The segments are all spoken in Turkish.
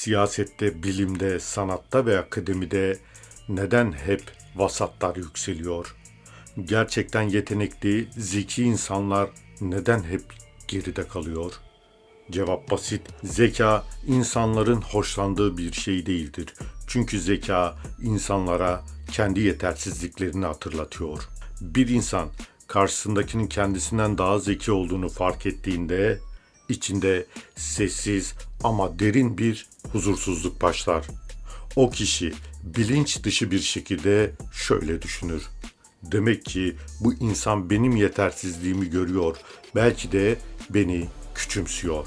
Siyasette, bilimde, sanatta ve akademide neden hep vasatlar yükseliyor? Gerçekten yetenekli, zeki insanlar neden hep geride kalıyor? Cevap basit. Zeka insanların hoşlandığı bir şey değildir. Çünkü zeka insanlara kendi yetersizliklerini hatırlatıyor. Bir insan karşısındakinin kendisinden daha zeki olduğunu fark ettiğinde içinde sessiz ama derin bir huzursuzluk başlar. O kişi bilinç dışı bir şekilde şöyle düşünür. Demek ki bu insan benim yetersizliğimi görüyor. Belki de beni küçümsüyor.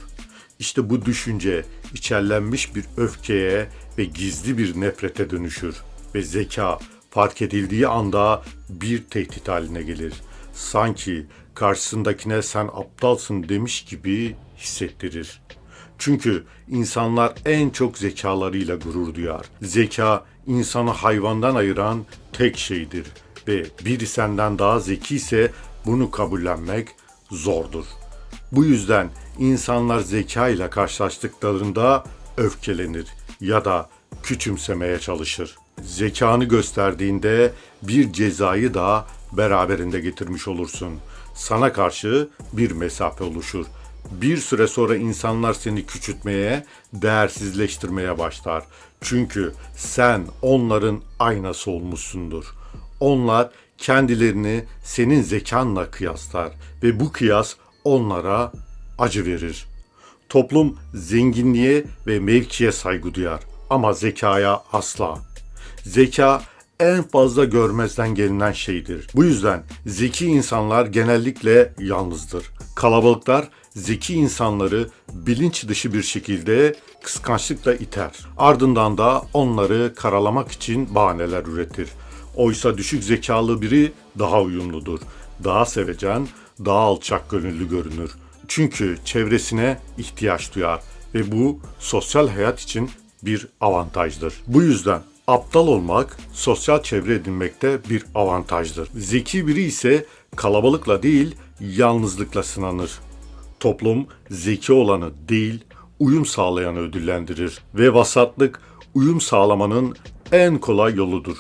İşte bu düşünce içerlenmiş bir öfkeye ve gizli bir nefrete dönüşür ve zeka fark edildiği anda bir tehdit haline gelir. Sanki karşısındakine sen aptalsın demiş gibi hissettirir. Çünkü insanlar en çok zekalarıyla gurur duyar. Zeka insanı hayvandan ayıran tek şeydir ve biri senden daha zeki ise bunu kabullenmek zordur. Bu yüzden insanlar zeka ile karşılaştıklarında öfkelenir ya da küçümsemeye çalışır. Zekanı gösterdiğinde bir cezayı da beraberinde getirmiş olursun. Sana karşı bir mesafe oluşur. Bir süre sonra insanlar seni küçültmeye, değersizleştirmeye başlar. Çünkü sen onların aynası olmuşsundur. Onlar kendilerini senin zekanla kıyaslar ve bu kıyas onlara acı verir. Toplum zenginliğe ve mevkiye saygı duyar ama zekaya asla. Zeka en fazla görmezden gelinen şeydir. Bu yüzden zeki insanlar genellikle yalnızdır. Kalabalıklar zeki insanları bilinç dışı bir şekilde kıskançlıkla iter. Ardından da onları karalamak için bahaneler üretir. Oysa düşük zekalı biri daha uyumludur. Daha sevecen, daha alçak gönüllü görünür. Çünkü çevresine ihtiyaç duyar ve bu sosyal hayat için bir avantajdır. Bu yüzden aptal olmak sosyal çevre edinmekte bir avantajdır. Zeki biri ise kalabalıkla değil yalnızlıkla sınanır. Toplum zeki olanı değil uyum sağlayanı ödüllendirir ve vasatlık uyum sağlamanın en kolay yoludur.